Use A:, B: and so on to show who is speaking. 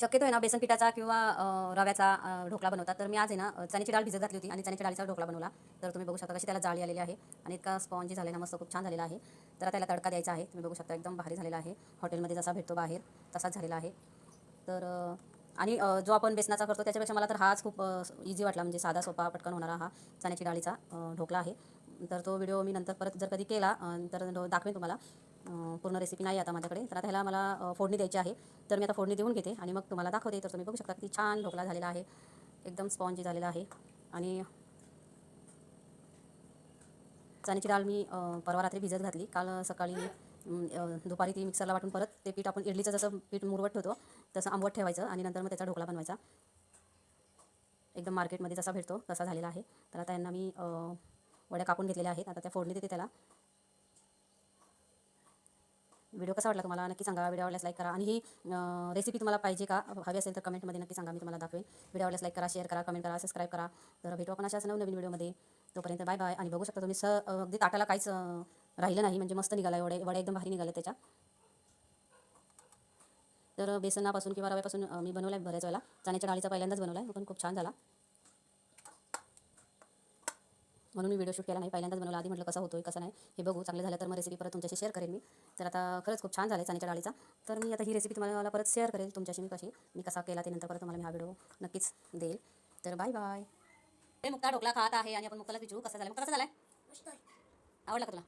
A: शक्यतो आहे ना बेसन पिठाचा किंवा रव्याचा ढोकला ढोकळा बनवतात तर मी आज आहे ना चण्याची डाळ भिजत घातली होती आणि चण्याच्या डाळीचा ढोकळा बनवला. तर तुम्ही बघू शकता कशी त्याला जाळी आलेली आहे आणि इतका स्पॉन्जी झालेला मस्त खूप छान झालेला आहे. तर त्याला तडका द्यायचा आहे. तुम्ही बघू शकता एकदम भारी झालेला आहे. हॉटेलमध्ये जसा भेटतो बाहेर तसाच झालेला आहे. तर आणि जो आपण बेसनाचा करतो त्याच्यापेक्षा मला तर हाच खूप इझी वाटला. म्हणजे साधा सोपा पटकन होणारा हा चण्याची डाळीचा ढोकला ढोकळा आहे. तर तो व्हिडिओ मी नंतर परत जर कधी केला तर दाखवेन तुम्हाला. पूर्ण रेसिपी नाही आता माझ्याकडे. तर आता ह्याला मला फोडणी द्यायची आहे. तर मी आता फोडणी देऊन घेते आणि मग तुम्हाला दाखवते. तर तुम्ही बघू शकता किती छान ढोकळा झालेला आहे. एकदम स्पॉन्जी झालेला आहे. आणि चण्याची डाळ मी परवा रात्री भिजत घातली. काल सकाळी दुपारी ती मिक्सरला वाटून परत ते पीठ आपण इडलीचं जसं पीठ मुरवट ठेवतो तसं आंबट ठेवायचं आणि नंतर मग त्याचा ढोकळा बनवायचा. एकदम मार्केटमध्ये जसा भेटतो तसा झालेला आहे. तर आता यांना मी वड्या कापून घेतलेल्या आहेत. आता त्या फोडणी देते त्याला. व्हिडिओ कसा वाटला तुम्हाला? नक्की सांगा. व्हिडिओ आवडल्यास लाईक करा. आणि ही रेसिपी तुम्हाला पाहिजे का? हवी असेल तर कमेंटमध्ये नक्की सांगा. मी तुम्हाला दाखवेन. व्हिडिओ आवडल्यास लाईक करा शेअर करा कमेंट करा सबस्क्राईब करा. तर भेटू आपण अशाच नवनवीन व्हिडिओमध्ये तोपर्यंत बाय बाय आणि बघू शकता तुम्ही स अगदी ताटाला काहीच राहिलं नाही. म्हणजे मस्त निघाला एवढे वडे एकदम भारी निघाले त्याच्या. तर बेसनापासून किंवा रव्यापासून मी बनवला आहे बऱ्याच वेळेला. चण्याच्या डाळीचा पहिल्यांदाच बनवला आहे पण खूप छान झाला. म्हणून मी व्हिडिओ शूट केला नाही. पहिल्यांदाच बनवला. आधी म्हटलं कसं होतोय कसं नाही हे बघू. चांगलं झालं तर मग रेसिपी परत तुमच्याशी शेअर करेन मी. तर आता खरंच खूप छान झालं आहे चण्याच्या डाळीचा. तर मी आता ही रेसिपी तुम्हाला मला परत शेअर करेल तुमच्याशी मी कशी. मी कसा केला ते नंतर परत तुम्हाला मी हा व्हिडिओ नक्कीच देईल. तर बाय बाय मुक्ता ढोकळा खात आहे आणि आपण मुक्ताला विचारू कसा झाला मुक्ता कसा झाला आवडला का तुला?